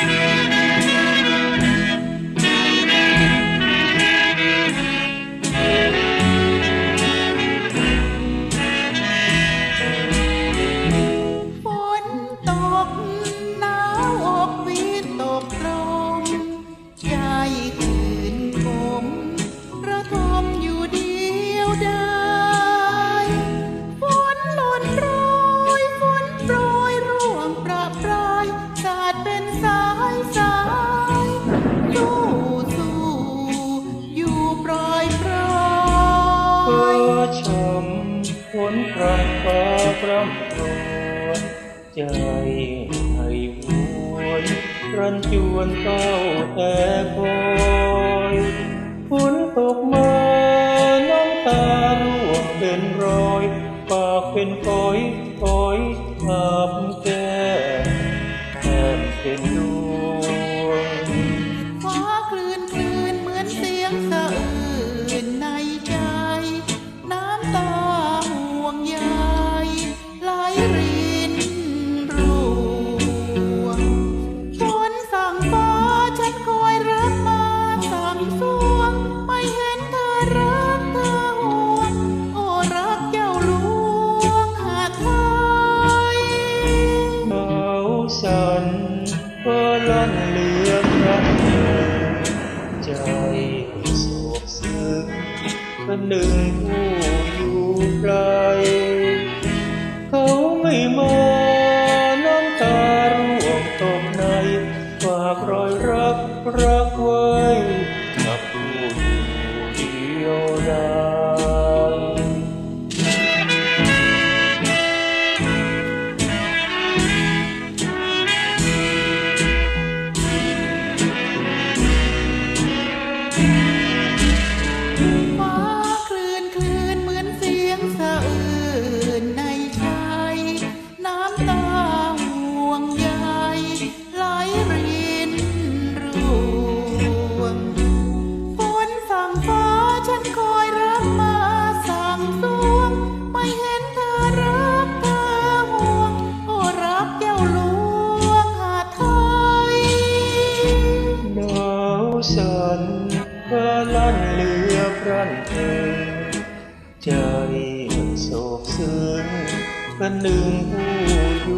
ฝ ฟ้ายชมฝนพรำฟ้าพรำรวนใจให้หวนรันจวนเต้าแต่คอยฝนตกมาน้ำตาร่วงเป็นรอยปากเป็นฝอยฝอยอาบแก้มแก้มเป็นดว สั่นฟ้าลั่นเหลือคระเธอใจโศกซึ้งคนหนึ่งผู้อยู่ไกลเขาไม่มาน้ำตาร่วงตกในฝากรอยรักรักไว้ ฟ้า ร่นเพลใจอันโศกซื่อนหนึ่งผู้อยู่